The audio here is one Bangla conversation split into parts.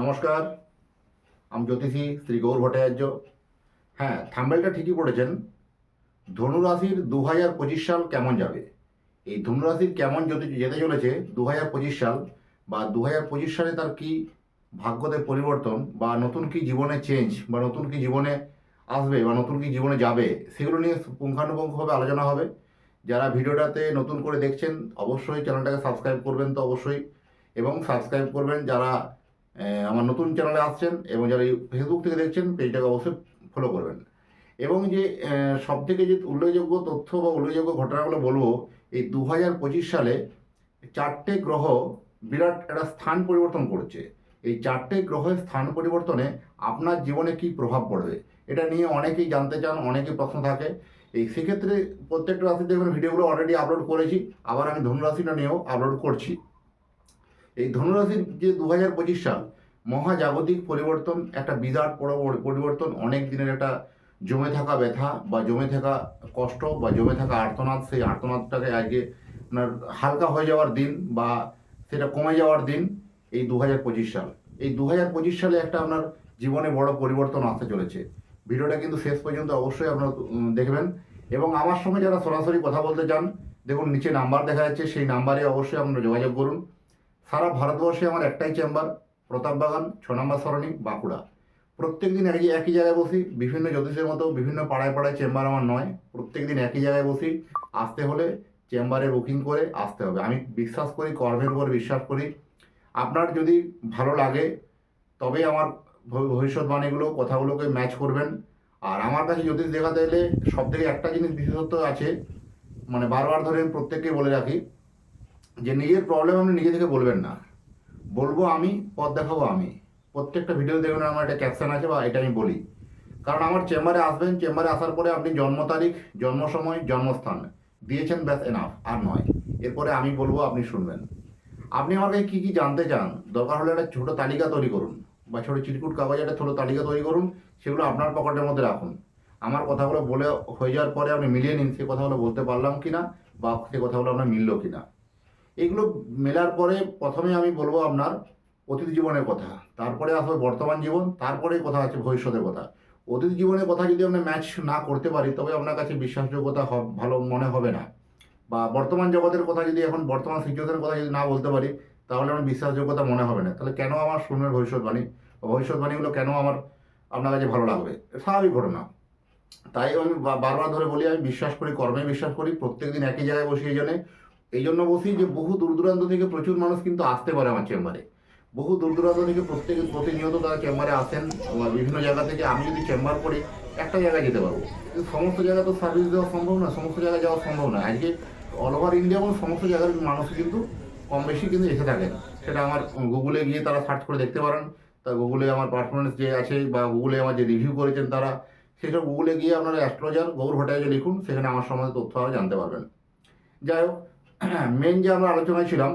নমস্কার, আমি জ্যোতিষী শ্রী গৌর ভট্টাচার্য। হ্যাঁ থাম্বেলটা ঠিকই পড়েছেন। ধনুরাশির দু হাজার পঁচিশ সাল কেমন যাবে? এই ধনুরাশির কেমন যেতে চলেছে দু হাজার পঁচিশ সাল বা দু হাজার পঁচিশ সালে তার কি ভাগ্যতে পরিবর্তন বা নতুন কি জীবনে চেঞ্জ বা নতুন কি জীবনে আসবে বা নতুন কি জীবনে যাবে, সেগুলো নিয়ে পুঙ্খানুপুঙ্খভাবে আলোচনা হবে। যারা ভিডিওটাতে নতুন করে দেখছেন, অবশ্যই চ্যানেলটাকে সাবস্ক্রাইব করবেন তো অবশ্যই। এবং সাবস্ক্রাইব করবেন যারা আমার নতুন চ্যানেলে আসছেন এবং যারা ফেসবুক থেকে দেখছেন পেজটাকে অবশ্যই ফলো করবেন। এবং যে সব থেকে যে উল্লেখযোগ্য তথ্য বা উল্লেখযোগ্য ঘটনাগুলো বলব, এই দু হাজার পঁচিশ সালে চারটে গ্রহ বিরাট একটা স্থান পরিবর্তন করছে। এই চারটে গ্রহের স্থান পরিবর্তনে আপনার জীবনে কি প্রভাব পড়বে? এটা নিয়ে অনেকেই জানতে চান, অনেকেই প্রশ্ন থাকে। এই সেক্ষেত্রে প্রত্যেকটা রাশি দেখবেন ভিডিওগুলো অলরেডি আপলোড করেছি। আবার আমি ধনুরাশিটা নিয়েও আপলোড করছি। এই ধনুরাশির যে দু হাজার পঁচিশ সাল, মহাজাগতিক পরিবর্তন, একটা বিরাট পর- পরিবর্তন, অনেক দিনের একটা জমে থাকা ব্যথা বা জমে থাকা কষ্ট বা জমে থাকা আর্তনাদ, সেই আর্তনাদটাকে আজকে আপনার হালকা হয়ে যাওয়ার দিন বা সেটা কমে যাওয়ার দিন এই দু হাজার পঁচিশ সাল। এই দু হাজার পঁচিশ সালে একটা আপনার জীবনে বড় পরিবর্তন আসতে চলেছে। ভিডিওটা কিন্তু শেষ পর্যন্ত অবশ্যই আপনারা দেখবেন। এবং আমার সঙ্গে যারা সরাসরি কথা বলতে চান, দেখুন, নিচে নাম্বার দেখা যাচ্ছে, সেই নাম্বারে অবশ্যই আপনারা যোগাযোগ করুন। সারা ভারতবর্ষে আমার একটাই চেম্বার প্রতাপবাগান ছ নম্বর সরণি, বাঁকুড়া। প্রত্যেক দিন একই একই জায়গায় বসি, বিভিন্ন জ্যোতিষের মতো বিভিন্ন পাড়ায় পাড়ায় চেম্বার আমার নয়। প্রত্যেক দিন একই জায়গায় বসি, আসতে হলে চেম্বারে বুকিং করে আসতে হবে। আমি বিশ্বাস করি কর্মের উপর বিশ্বাস করি। আপনার যদি ভালো লাগে, তবেই আমার ভবিষ্যৎবাণীগুলো কথাগুলোকে ম্যাচ করবেন। আর আমার কাছে জ্যোতিষ দেখাতে এলে সব থেকে একটা জিনিস বিশেষত্ব আছে মানে বারবার ধরে প্রত্যেককে বলে রাখি যে নিজের প্রবলেম আপনি নিজে থেকে বলবেন না। বলব আমি, পথ দেখাবো আমি। প্রত্যেকটা ভিডিও দেখবেন আমার একটা ক্যাপশন আছে বা এটা আমি বলি। কারণ আমার চেম্বারে আসবেন চেম্বারে আসার পরে আপনি জন্ম তারিখ, জন্ম সময়, জন্মস্থান। দিয়েছেন ব্যাস এনাফ আর নয়। এরপরে আমি বলব, আপনি শুনবেন। আপনি আমার কাছে কী কী জানতে চান? দরকার হলে একটা ছোটো তালিকা তৈরি করুন বা ছোটো চিরকুট কাগজে একটা ছোটো তালিকা তৈরি করুন, সেগুলো আপনার পকেটের মধ্যে রাখুন। আমার কথাগুলো বলে হয়ে যাওয়ার পরে আপনি মিলিয়ে নিন, সে কথাগুলো বলতে পারলাম কি না বা সে কথাগুলো আপনার মিললো কি না এগুলো মেলার পরে প্রথমে আমি বলব আপনার অতীত জীবনের কথা, তারপরে আসবে বর্তমান জীবন, তারপরে কথা আছে ভবিষ্যতের কথা। অতীত জীবনের কথা যদি আমরা ম্যাচ না করতে পারি, তবে আপনার কাছে বিশ্বাসযোগ্যতা ভালো মনে হবে না। বা বর্তমান জগতের কথা যদি এখন বর্তমান সিচুয়েশনের কথা যদি না বলতে পারি, তাহলে আমার বিশ্বাসযোগ্যতা মনে হবে না। তাহলে কেন আমার শুনবেন ভবিষ্যৎবাণী? বা ভবিষ্যৎবাণীগুলো কেন আমার, আপনার কাছে ভালো লাগবে? স্বাভাবিক ঘটনা। তাই আমি বারবার ধরে বলি, আমি বিশ্বাস করি, কর্মে বিশ্বাস করি প্রত্যেক দিন একই জায়গায় বসি এই জন্যে। এই জন্য বসি যে বহু দূর দূরান্ত থেকে প্রচুর মানুষ কিন্তু আসতে পারে আমার চেম্বারে। বহু দূর দূরান্ত থেকে প্রত্যেক প্রতিনিয়ত তারা চেম্বারে আসেন বিভিন্ন জায়গা থেকে। আমি যদি চেম্বার করি একটা জায়গায় যেতে পারব। কিন্তু সমস্ত জায়গা তো সার্ভিস দেওয়া সম্ভব না সমস্ত জায়গায় যাওয়া সম্ভব না আজকে অল ওভার ইন্ডিয়া এবং সমস্ত জায়গার মানুষ কিন্তু কম বেশি কিন্তু এসে থাকেন। সেটা আমার গুগলে গিয়ে তারা সার্চ করে দেখতে পারেন। তা গুগলে আমার পারফরমেন্স যে আছে বা গুগলে আমার যে রিভিউ করেছেন তারা, সেসব গুগলে গিয়ে আপনারা অ্যাস্ট্রোলজার গৌর ভট্টাচার্য লিখুন, সেখানে আমার সম্বন্ধে তথ্য আরও জানতে পারবেন। যাই হোক মেন যে আমরা আলোচনায় ছিলাম,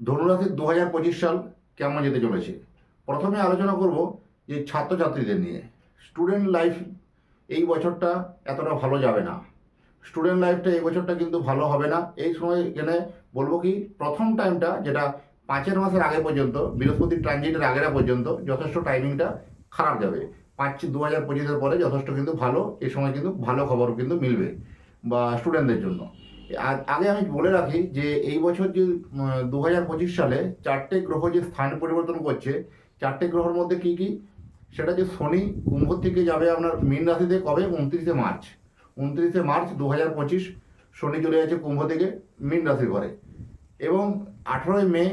ধনুরাশির দু হাজার পঁচিশ সাল কেমন যেতে চলেছে? প্রথমে আলোচনা করব যে ছাত্রছাত্রীদের নিয়ে। স্টুডেন্ট লাইফ এই বছরটা এতটা ভালো যাবে না। স্টুডেন্ট লাইফটা এই বছরটা কিন্তু ভালো হবে না। এই সময় এখানে বলব কি, প্রথম টাইমটা যেটা পাঁচের মাসের আগে পর্যন্ত, বৃহস্পতি ট্রানজিটের আগেরা পর্যন্ত যথেষ্ট টাইমিংটা খারাপ যাবে। পাঁচ দু হাজার পঁচিশের পরে যথেষ্ট কিন্তু ভালো, এই সময় কিন্তু ভালো খবর কিন্তু মিলবে বা স্টুডেন্টদের জন্য। আগে আমি বলে রাখি যে এই বছর যে দু হাজার পঁচিশ সালে চারটে গ্রহ যে স্থান পরিবর্তন করছে, চারটে গ্রহের মধ্যে কি কি? সেটা যে শনি কুম্ভ থেকে যাবে আপনার মীন রাশিতে কবে? উনত্রিশে মার্চ। উনত্রিশে মার্চ দু হাজার পঁচিশ, শনি চলে যাচ্ছে কুম্ভ থেকে মীন রাশির ঘরে। এবং আঠেরোই মে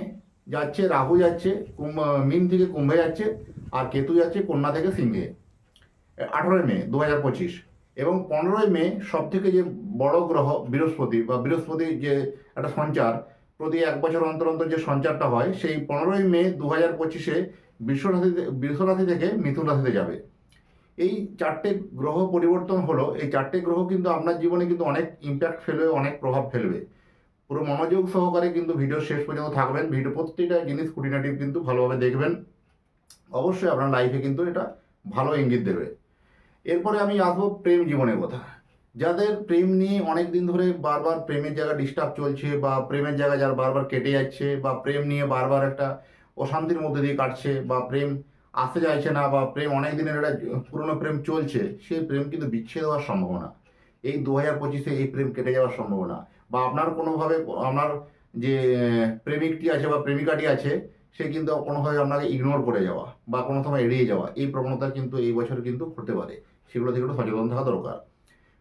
যাচ্ছে, রাহু যাচ্ছে, কুম্ভ, মীন থেকে কুম্ভে যাচ্ছে, আর কেতু যাচ্ছে, কন্যা থেকে সিংহে। আঠেরোই মে দু হাজার পঁচিশ। এবং পনেরোই মে সব থেকে যে বড় গ্রহ বৃহস্পতি বা বৃহস্পতির যে একটা সঞ্চার, প্রতি এক বছর অন্তর অন্তর যে সঞ্চারটা হয়, সেই পনেরোই মে দু হাজার পঁচিশে বিশ্বরাশিতে বৃষরাশি থেকে মিথুন রাশিতে যাবে। এই চারটে গ্রহ পরিবর্তন হলো, এই চারটে গ্রহ কিন্তু আপনার জীবনে কিন্তু অনেক ইম্প্যাক্ট ফেলবে, অনেক প্রভাব ফেলবে। পুরো মনোযোগ সহকারে কিন্তু ভিডিও শেষ পর্যন্ত থাকবেন, ভিডিও প্রত্যেকটা জিনিস খুঁটিনাটি কিন্তু ভালোভাবে দেখবেন। অবশ্যই আপনার লাইফে কিন্তু এটা ভালো ইঙ্গিত দেবে। এরপরে আমি আসব প্রেম জীবনের কথা। যাদের প্রেম নিয়ে অনেক দিন ধরে বারবার প্রেমের জায়গা ডিস্টার্ব চলছে বা প্রেমের জায়গা যারা বারবার কেটে যাচ্ছে বা প্রেম নিয়ে বারবার একটা অশান্তির মধ্যে দিয়ে কাটছে বা প্রেম আসতে চাইছে না বা প্রেম অনেক দিনের একটা পুরনো প্রেম চলছে, সেই প্রেম কিন্তু বিচ্ছেদ হওয়ার সম্ভাবনা। এই দু হাজার পঁচিশে এই প্রেম কেটে যাওয়ার সম্ভাবনা বা আপনার কোনোভাবে আপনার যে প্রেমিকটি আছে বা প্রেমিকাটি আছে, সে কিন্তু কোনোভাবে আপনাকে ইগনোর করে যাওয়া বা কোনো সময় এড়িয়ে যাওয়া, এই প্রবণতা কিন্তু এই বছর কিন্তু হতে পারে। সেগুলো থেকে একটু সচেতন থাকা দরকার।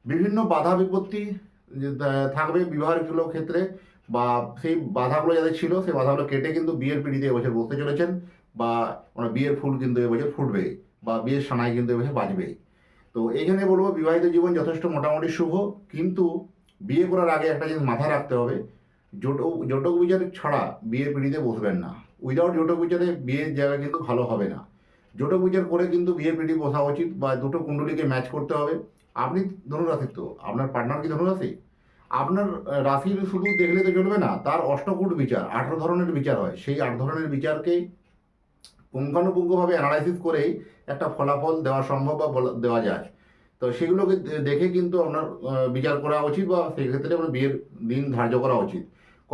বিভিন্ন বাধা বিপত্তি থাকবে বিবাহগুলো ক্ষেত্রে বা সেই বাধাগুলো যাদের ছিল, সেই বাধাগুলো কেটে কিন্তু বিয়ের পিড়িতে এবছর বসতে চলেছেন বা মানে বিয়ের ফুল কিন্তু এবছর ফুটবে বা বিয়ের সানাই কিন্তু এবছর বাজবে তো এইখানে বলব, বিবাহিত জীবন যথেষ্ট মোটামুটি শুভ, কিন্তু বিয়ে করার আগে একটা জিনিস মাথায় রাখতে হবে জটক জটক বিচার ছাড়া বিয়ের পিড়িতে বসবেন না। উইদাউট জটক বিচারে বিয়ের জায়গা কিন্তু ভালো হবে না। জটক বিচার করে কিন্তু বিয়ের পিড়ি বসা উচিত বা দুটো কুণ্ডলীকে ম্যাচ করতে হবে। আপনি ধনুরাশির তো আপনার পার্টনার কি ধনুরাশি? আপনার রাশির শুধু দেখলে তো চলবে না, তার অষ্টকূট বিচার, আঠারো ধরনের বিচার হয়। সেই আট ধরনের বিচারকেই পুঙ্খানুপুঙ্খভাবে অ্যানালাইসিস করেই একটা ফলাফল দেওয়া সম্ভব বা দেওয়া যায়। তো সেগুলোকে দেখে কিন্তু আপনার বিচার করা উচিত বা সেই ক্ষেত্রে আপনার বিয়ের দিন ধার্য করা উচিত।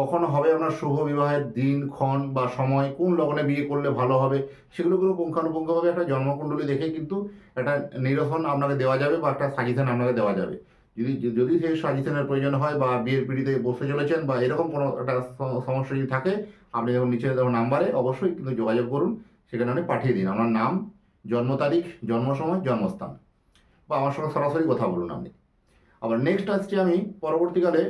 কখন হবে আপনার শুভ বিবাহের দিন, ক্ষণ বা সময়, কোন লগ্নে বিয়ে করলে ভালো হবে সেগুলো কিন্তু পুঙ্খানুপুঙ্খভাবে একটা জন্মকুণ্ডলী দেখে কিন্তু একটা নিরসন আপনাকে দেওয়া যাবে বা একটা সাজেশন আপনাকে দেওয়া যাবে। যদি যদি সেই সাজেশনের প্রয়োজন হয় বা বিয়ের পিড়িতে বসে চলেছেন বা এরকম কোনো একটা সমস্যা যদি থাকে, আপনি যখন নিচে দেওয়া নাম্বারে অবশ্যই কিন্তু যোগাযোগ করুন, সেখানে আপনি পাঠিয়ে দিন। আপনার নাম, জন্ম তারিখ, জন্ম সময়, জন্মস্থান। বা আমার সঙ্গে সরাসরি কথা বলুন আপনি। আবার নেক্সট আসছে আমি, পরবর্তীকালে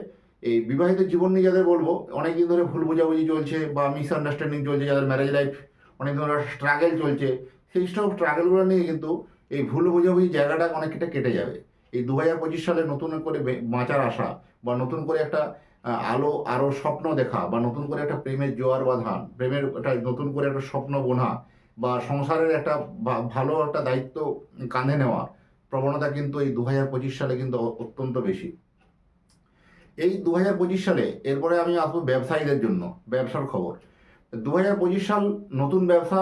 এই বিবাহিত জীবন নিয়ে যাদের বলব অনেক দিন ধরে ভুল বোঝাবুঝি চলছে বা মিসআন্ডারস্ট্যান্ডিং চলছে যাদের ম্যারেজ লাইফ অনেক ধরনের স্ট্রাগল চলছে, সেই সব স্ট্রাগলগুলো নিয়ে কিন্তু এই ভুল বোঝাবুঝি জায়গাটা অনেকটা কেটে যাবে। এই দু হাজার পঁচিশ সালে নতুন করে বে- বাঁচার আশা বা নতুন করে একটা আলো আরও স্বপ্ন দেখা বা নতুন করে একটা প্রেমের জোয়ার বাঁধা প্রেমের একটা নতুন করে একটা স্বপ্ন বোনা বা সংসারের একটা ভালো একটা দায়িত্ব কাঁধে নেওয়া, প্রবণতা কিন্তু এই দু হাজার পঁচিশ সালে কিন্তু অত্যন্ত বেশি। এই দু হাজার পঁচিশ সালে, এরপরে আমি আসব ব্যবসায়ীদের জন্য, ব্যবসার খবর। দু হাজার পঁচিশ সাল নতুন ব্যবসা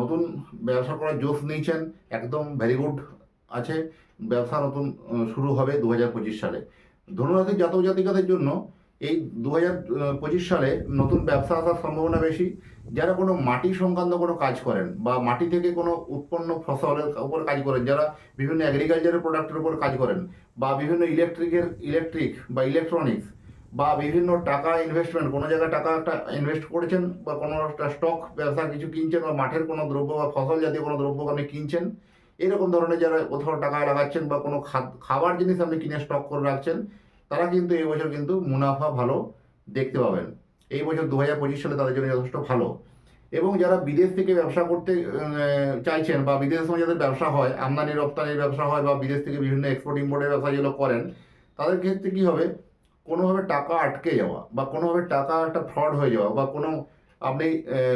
নতুন ব্যবসা করার জোশ নিয়েছেন, একদম ভেরি গুড আছে। ব্যবসা নতুন শুরু হবে দু হাজার পঁচিশ সালে। ধনুরাশির জাতক জাতিকাদের জন্য এই দু হাজার পঁচিশ সালে নতুন ব্যবসা আসার সম্ভাবনা বেশি। যারা কোনো মাটি সংক্রান্ত কোনো কাজ করেন বা মাটি থেকে কোনো উৎপন্ন ফসলের উপর কাজ করেন, যারা বিভিন্ন অ্যাগ্রিকালচারের প্রোডাক্টের উপর কাজ করেন বা বিভিন্ন ইলেকট্রিকের ইলেকট্রিক বা ইলেকট্রনিক্স বা বিভিন্ন টাকা ইনভেস্টমেন্ট কোনো জায়গায় টাকা একটা ইনভেস্ট করেছেন বা কোনো একটা স্টক ব্যবসা কিছু কিনছেন বা মাঠের কোনো দ্রব্য বা ফসল জাতীয় কোনো দ্রব্য আপনি কিনছেন, এরকম ধরনের যারা কোথাও টাকা লাগাচ্ছেন বা কোনো খাবার জিনিস আপনি কিনে স্টক করে রাখছেন তারা কিন্তু এই বছর কিন্তু মুনাফা ভালো দেখতে পাবেন। এই বছর দু হাজার পঁচিশ সালে তাদের জন্য যথেষ্ট ভালো। এবং যারা বিদেশ থেকে ব্যবসা করতে চাইছেন বা বিদেশের সময় যাদের ব্যবসা হয়, আমদানি, রপ্তানির ব্যবসা হয় বা বিদেশ থেকে বিভিন্ন এক্সপোর্ট ইম্পোর্টের ব্যবসা যেগুলো করেন, তাদের ক্ষেত্রে কী হবে? কোনোভাবে টাকা আটকে যাওয়া বা কোনোভাবে টাকা একটা ফ্রড হয়ে যাওয়া বা কোনো আপনি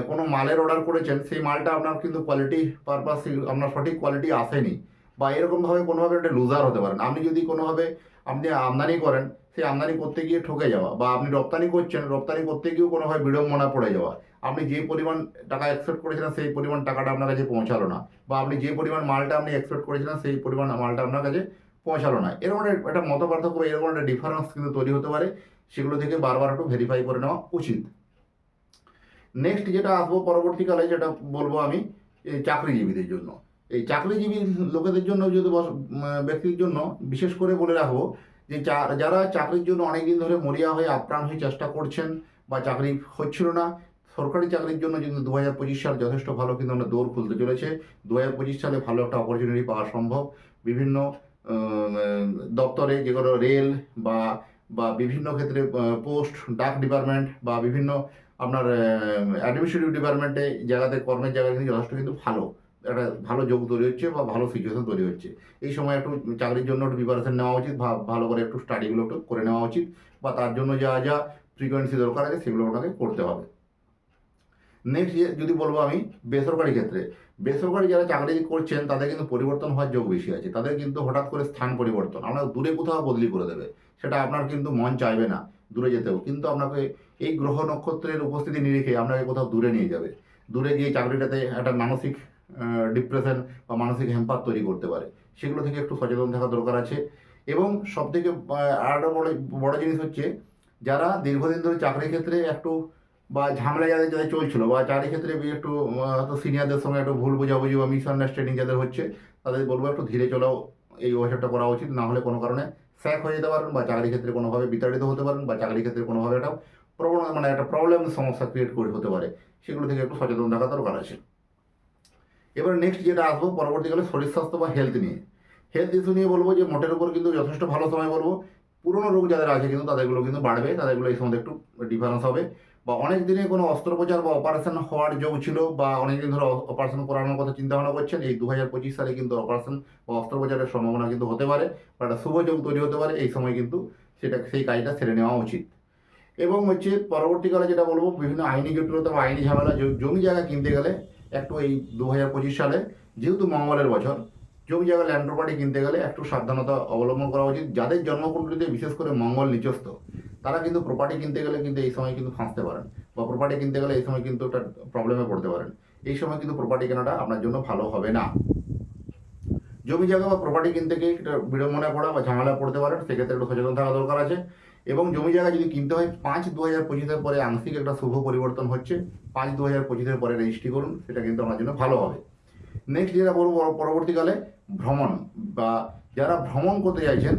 কোনো মালের অর্ডার করেছেন, সেই মালটা আপনার কিন্তু কোয়ালিটি পারপাস আপনার সঠিক কোয়ালিটি আসেনি বা এরকমভাবে কোনোভাবে একটা লুজার হতে পারেন। আপনি যদি কোনোভাবে আপনি আমদানি করেন, সেই আমদানি করতে গিয়ে ঠকে যাওয়া বা আপনি রপ্তানি করছেন, রপ্তানি করতে গিয়েও কোনোভাবে বিড়ম্বনা পড়ে যাওয়া। আপনি যে পরিমাণ টাকা এক্সপেক্ট করেছিলেন, সেই পরিমাণ টাকাটা আপনার কাছে পৌঁছালো না। বা আপনি যে পরিমাণ মালটা আপনি এক্সপেক্ট করেছিলেন, সেই পরিমাণ মালটা আপনার কাছে পৌঁছালো না। এরকম একটা- মত পার্থক্য এরকম একটা ডিফারেন্স কিন্তু তৈরি হতে পারে, সেগুলো থেকে বারবার একটু ভেরিফাই করে নেওয়া উচিত। নেক্সট যেটা আসব পরবর্তীকালে, যেটা বলব আমি চাকরিজীবীদের জন্য। এই চাকরিজীবী লোকেদের জন্য যদি ব্যক্তির জন্য বিশেষ করে বলে রাখব যে যারা চাকরির জন্য অনেকদিন ধরে মরিয়া হয়ে আপ্রাণ হয়ে চেষ্টা করছেন বা চাকরি হচ্ছিল না, সরকারি চাকরির জন্য কিন্তু দু হাজার পঁচিশ সাল যথেষ্ট ভালো কিন্তু আমরা দৌড় খুলতে চলেছে। দু হাজার পঁচিশ সালে ভালো একটা অপরচুনিটি পাওয়া সম্ভব। বিভিন্ন দপ্তরে যেগুলো রেল বা বা বিভিন্ন ক্ষেত্রে পোস্ট, ডাক ডিপার্টমেন্ট বা বিভিন্ন আপনার অ্যাডমিনিস্ট্রেটিভ ডিপার্টমেন্টে জায়গাতে কর্মের জায়গা কিন্তু যথেষ্ট কিন্তু ভালো। একটা ভালো যোগ তৈরি হচ্ছে বা ভালো সিচুয়েশন তৈরি হচ্ছে। এই সময় একটু চাকরির জন্য একটু প্রিপারেশন নেওয়া উচিত ভালো করে একটু স্টাডিগুলো একটু করে নেওয়া উচিত বা তার জন্য যা যা ফ্রিকোয়েন্সি দরকার আছে সেগুলো ওনাকে করতে হবে। নেক্সট যদি বলব আমি বেসরকারি ক্ষেত্রে, বেসরকারি যারা চাকরি করছেন তাদের কিন্তু পরিবর্তন হওয়ার যোগ বেশি আছে। তাদের কিন্তু হঠাৎ করে স্থান পরিবর্তন আপনার দূরে কোথাও বদলি করে দেবে। সেটা আপনার কিন্তু মন চাইবে না দূরে যেতেও। কিন্তু আপনাকে এই গ্রহ নক্ষত্রের উপস্থিতি নিরিখে আপনাকে কোথাও দূরে নিয়ে যাবে। দূরে গিয়ে চাকরিটাতে একটা মানসিক ডিপ্রেশন বা মানসিক হ্যাম্পার তৈরি করতে পারে। সেগুলো থেকে একটু সচেতন থাকা দরকার আছে। এবং সবথেকে আহ, আর একটা বড় বড় জিনিস হচ্ছে যারা দীর্ঘদিন ধরে চাকরির ক্ষেত্রে একটু বা ঝামেলা যাদের যাদের চলছিল বা চাকরি ক্ষেত্রে একটু হয়তো সিনিয়রদের সঙ্গে একটু ভুল বোঝাবুঝি বা মিসআন্ডারস্ট্যান্ডিং যাদের হচ্ছে তাদের বলব একটু ধীরে চলাও। এই বছরটা করা উচিত। না হলে কোনো কারণে স্যাক হয়ে যেতে পারেন বা চাকরির ক্ষেত্রে কোনোভাবে বিতাড়িত হতে পারেন বা চাকরির ক্ষেত্রে কোনোভাবে একটা প্রবলেম মানে একটা প্রবলেম সমস্যা ক্রিয়েট করে হতে পারে। সেগুলো থেকে একটু সচেতন থাকা দরকার আছে। এবার নেক্সট যেটা আসব, পরবর্তীকালে শরীর স্বাস্থ্য বা হেলথ নিয়ে। হেলথ ইস্যু নিয়ে বলব যে, মোটের উপর কিন্তু যথেষ্ট ভালো সময় বলব। পুরনো রোগ যাদের আছে কিন্তু তাদেরগুলো কিন্তু বাড়বে, তাদেরগুলো এই সময় একটু ডিফারেন্স হবে। বা অনেক দিনে কোনো অস্ত্রোপচার বা অপারেশন হওয়ার যোগ ছিল, বা অনেক দিন ধরে অপারেশন করানোর কথা চিন্তা ভাবনা করছেন, এই দু হাজার পঁচিশ সালে কিন্তু অপারেশন বা অস্ত্রোপচারের সম্ভাবনা কিন্তু হতে পারে, বা একটা শুভ যোগ তৈরি হতে পারে, এই সময় কিন্তু সেটা, সেই কাজটা সেরে নেওয়া উচিত। এবং হচ্ছে পরবর্তীকালে যেটা বলব, বিভিন্ন আইনি জটিলতা বা আইনি ঝামেলা জমি জায়গা কিনতে গেলে একটু এই দু হাজার পঁচিশ সালে, যেহেতু মঙ্গলের বছর জমি জায়গা ল্যান্ড প্রপার্টি কিনতে গেলে একটু সাবধানতা অবলম্বন করা উচিত। যাদের জন্মকুণ্ডলিতে বিশেষ করে মঙ্গল নিচস্থ তারা কিন্তু প্রপার্টি কিনতে গেলে কিন্তু এই সময় কিন্তু ফাঁসতে পারেন বা প্রপার্টি কিনতে গেলে এই সময় কিন্তু একটা প্রবলেমে পড়তে পারেন। এই সময় কিন্তু প্রপার্টি কেনাটা আপনার জন্য ভালো হবে না। জমি জায়গা বা প্রপার্টি কিনতে গিয়ে একটা বিড়ম্বনা পড়া বা ঝামেলা পড়তে পারেন, সেক্ষেত্রে একটু সচেতন থাকা দরকার আছে। এবং জমি জায়গা যদি কিনতে হয়, পাঁচ দু হাজার পঁচিশের পরে আংশিক একটা শুভ পরিবর্তন হচ্ছে। পাঁচ দু হাজার পঁচিশের পরে রেজিস্ট্রি করুন, সেটা কিন্তু আমার জন্য ভালো হবে। নেক্সট যেটা বলব পরবর্তীকালে ভ্রমণ বা যারা ভ্রমণ করতে চাইছেন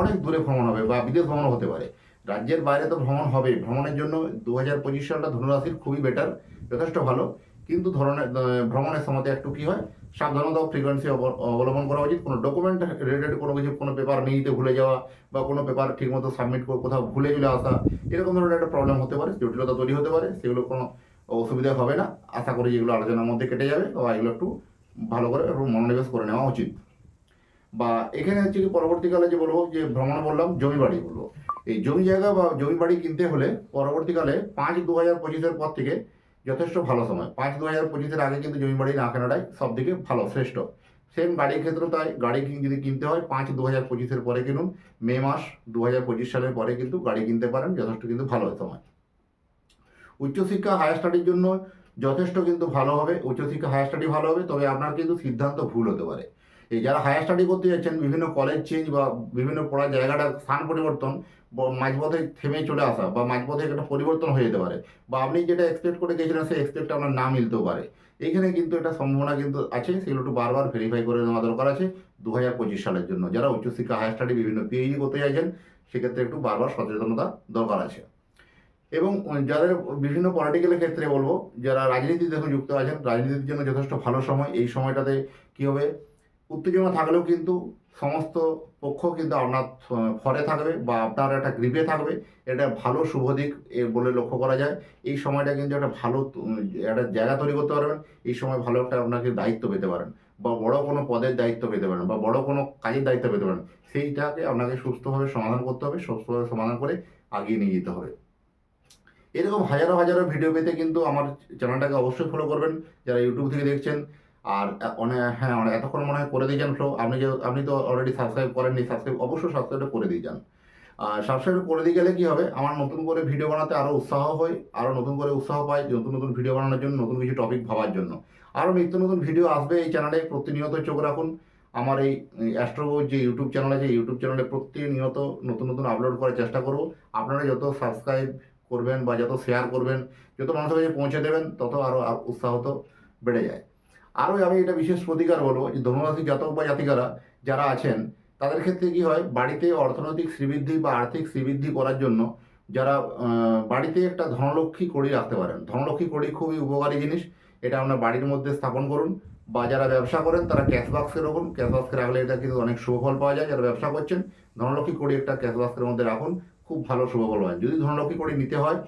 অনেক দূরে ভ্রমণ হবে বা বিদেশ ভ্রমণ হতে পারে। রাজ্যের বাইরে তো ভ্রমণ হবে। ভ্রমণের জন্য দু হাজার পঁচিশ সালটা ধনুরাশির খুবই বেটার যথেষ্ট ভালো। কিন্তু ধরনের ভ্রমণের সময় একটু কি হয় সাবধানতা ফ্রিকোয়েন্সি অবলম্বন করা উচিত। কোনো ডকুমেন্ট রিলেটেড কোনো কিছু, কোনো পেপার নিয়ে যেতে ভুলে যাওয়া বা কোনো পেপার ঠিকমতো সাবমিট করে কোথাও ভুলে চলে আসা, এরকম ধরনের একটা প্রবলেম হতে পারে, জটিলতা তৈরি হতে পারে, সেগুলো কোনো অসুবিধা হবে না। আশা করি যেগুলো আলোচনার মধ্যে কেটে যাবে বা এগুলো একটু ভালো করে একটু মনোনিবেশ করে নেওয়া উচিত। বা এখানে হচ্ছে কি পরবর্তীকালে যে বলব, যে ভ্রমণ বললাম, জমি বাড়ি বলব। এই জমি জায়গা বা জমি বাড়ি কিনতে হলে পরবর্তীকালে পাঁচ দু হাজার পঁচিশের পর থেকে যথেষ্ট ভালো সময়। পাঁচ দু হাজার পঁচিশের আগে কিন্তু জমি বাড়ি না কেনাটাই সব থেকে ভালো, শ্রেষ্ঠ। সেম গাড়ির ক্ষেত্রেও তাই, গাড়ি যদি কিনতে হয়, পাঁচ দু হাজার পঁচিশের পরে কিনুন। মে মাস দু হাজার পঁচিশ সালের পরে কিন্তু গাড়ি কিনতে পারেন, যথেষ্ট কিন্তু ভালো সময়। উচ্চশিক্ষা হায়ার স্টাডির জন্য যথেষ্ট কিন্তু ভালো হবে। উচ্চশিক্ষা হায়ার স্টাডি ভালো হবে, তবে আপনার কিন্তু সিদ্ধান্ত ভুল হতে পারে। এই যারা হায়ার স্টাডি করতে যাচ্ছেন, বিভিন্ন কলেজ চেঞ্জ বা বিভিন্ন পড়ার জায়গাটা স্থান পরিবর্তন মাঝপথে থেমে চলে আসা বা মাঝপথে একটা পরিবর্তন হয়ে যেতে পারে বা আপনি যেটা এক্সপেক্ট করে গেছিলেন সেই এক্সপেক্ট আপনার না মিলতেও পারে। এইখানে কিন্তু একটা সম্ভাবনা কিন্তু আছে, সেগুলো একটু বারবার ভেরিফাই করে নেওয়া দরকার আছে দু হাজার পঁচিশ সালের জন্য। যারা উচ্চশিক্ষা হায়ার স্টাডি বিভিন্ন পিএইচডি করতে চাইছেন, সেক্ষেত্রে একটু বারবার সচেতনতা দরকার আছে। এবং যাদের বিভিন্ন পলিটিক্যালের ক্ষেত্রে বলব, যারা রাজনীতির দেখুন যুক্ত আছেন, রাজনীতির জন্য যথেষ্ট ভালো সময়, এই সময়টাতে কী হবে? উত্তেজনা থাকলেও কিন্তু সমস্ত পক্ষ কিন্তু আপনার ফরে থাকবে বা আপনার একটা গ্রিপে থাকবে। এটা ভালো, শুভ দিক বলে লক্ষ্য করা যায়। এই সময়টা কিন্তু একটা ভালো একটা জায়গা তৈরি করতে পারবেন। এই সময় ভালো একটা আপনাকে দায়িত্ব পেতে পারেন বা বড় কোনো পদের দায়িত্ব পেতে পারেন বা বড় কোনো কাজের দায়িত্ব পেতে পারেন। সেইটাকে আপনাকে সুস্থভাবে সমাধান করতে হবে, সুস্থভাবে সমাধান করে আগিয়ে নিয়ে যেতে হবে। এরকম হাজারো হাজারো ভিডিও পেতে কিন্তু আমার চ্যানেলটাকে অবশ্যই ফলো করবেন। যারা ইউটিউব থেকে দেখছেন আর অনেক হ্যাঁ অনেক এতক্ষণ মনে হয় করে দিয়েছেন ফ্লো আপনি যে আপনি তো অলরেডি সাবস্ক্রাইব করেননি সাবস্ক্রাইব অবশ্যই সাবস্ক্রাইবটা করে দিয়ে যান। আর সাবস্ক্রাইব করে দিয়ে গেলে কী হবে? আমার নতুন করে ভিডিও বানাতে আরও উৎসাহ হয় আরও নতুন করে উৎসাহ পাই, নতুন নতুন ভিডিও বানানোর জন্য, নতুন কিছু টপিক ভাবার জন্য। আরও নিত্য নতুন ভিডিও আসবে এই চ্যানেলে প্রতিনিয়ত চোখ রাখুন। আমার এই অ্যাস্ট্রো যে ইউটিউব চ্যানেল আছে ইউটিউব চ্যানেলে প্রতিনিয়ত নতুন নতুন আপলোড করার চেষ্টা করব। আপনারা যত সাবস্ক্রাইব করবেন বা যত শেয়ার করবেন, যত মানুষের কাছে পৌঁছে দেবেন, তত আরও উৎসাহ তো বেড়ে যায়। আরও আমি এটা বিশেষ প্রতিকার বলব যে ধনুরাশি জাতক বা জাতিকারা যারা আছেন, তাদের ক্ষেত্রে কি হয়? বাড়িতে অর্থনৈতিক শ্রীবৃদ্ধি বা আর্থিক শ্রীবৃদ্ধি করার জন্য যারা বাড়িতে একটা ধনলক্ষ্মী কড়ি রাখতে পারেন। ধনলক্ষ্মী কড়ি খুবই উপকারী জিনিস। এটা আপনার বাড়ির মধ্যে স্থাপন করুন বা যারা ব্যবসা করেন, তারা ক্যাশ বাক্সে রাখুন। ক্যাশ বাক্সে রাখলে এটা কিন্তু অনেক শুভফল পাওয়া যায়। যারা ব্যবসা করছেন, ধনলক্ষ্মী কড়ি একটা ক্যাশ বাক্সের মধ্যে রাখুন। খুব ভালো শুভফল হয়। যদি ধনলক্ষ্মী কড়ি নিতে হয়,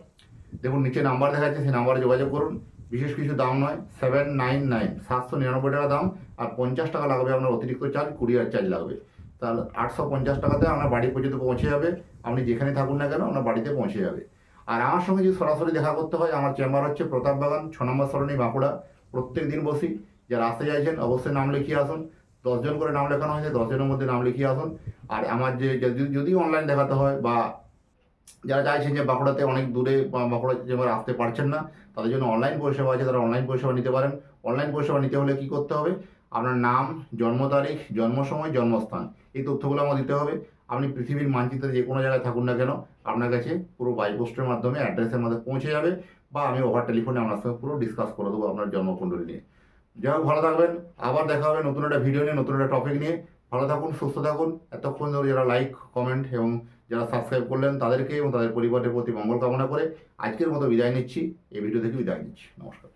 দেখুন নিচে নাম্বার দেখা যাচ্ছে সেই নাম্বারে যোগাযোগ করুন। বিশেষ কিছু দাম নয় সেভেন নাইন নাইন সাতশো নিরানব্বই টাকা দাম, আর পঞ্চাশ টাকা লাগবে আপনার অতিরিক্ত চার্জ কুরিয়ার চার্জ লাগবে। তাহলে আটশো পঞ্চাশ টাকাতে আপনার বাড়ি পর্যন্ত পৌঁছে যাবে, আপনি যেখানে থাকুন না কেন, আপনার বাড়িতে পৌঁছে যাবে। আর আমার সঙ্গে যদি সরাসরি দেখা করতে হয়, আমার চেম্বার হচ্ছে প্রতাপ বাগান, ছ নম্বর সরণি বাঁকুড়া। প্রত্যেক দিন বসি যারা আসতে চাইছেন অবশ্যই নাম লিখিয়ে আসুন। দশজন করে নাম লেখানো হয়েছে, দশজনের মধ্যে নাম লিখিয়ে আসুন। আর আমার যে যদি- অনলাইন দেখাতে হয় বা যারা চাইছেন যে বাঁকুড়াতে অনেক দূরে বাঁকুড়া যেবার আসতে পারছেন না, তাদের জন্য অনলাইন পরিষেবা আছে, তারা অনলাইন পরিষেবা নিতে পারেন। অনলাইন পরিষেবা নিতে হলে কি করতে হবে? আপনার নাম, জন্ম তারিখ, জন্ম সময়, জন্মস্থান, এই তথ্যগুলো আমার দিতে হবে। আপনি পৃথিবীর মানচিত্রে যে কোনো জায়গায় থাকুন না কেন, আপনার কাছে পুরো বাই পোস্টের মাধ্যমে অ্যাড্রেসের মধ্যে পৌঁছে যাবে বা আমি ওভার টেলিফোনে আপনার সঙ্গে পুরো ডিসকাস করে দেবো আপনার জন্মকুণ্ডলী নিয়ে। যাই হোক, ভালো থাকবেন। আবার দেখা হবে নতুন একটা ভিডিও নিয়ে, নতুন একটা টপিক নিয়ে। ভালো থাকুন, সুস্থ থাকুন। এতক্ষণ ধরে যারা লাইক কমেন্ট এবং যারা সাবস্ক্রাইব করলেন তাদেরকে এবং তাদের পরিবারের প্রতি মঙ্গল কামনা করে আজকের মতো বিদায় নিচ্ছি। এই ভিডিও থেকে বিদায় নিচ্ছি। নমস্কার।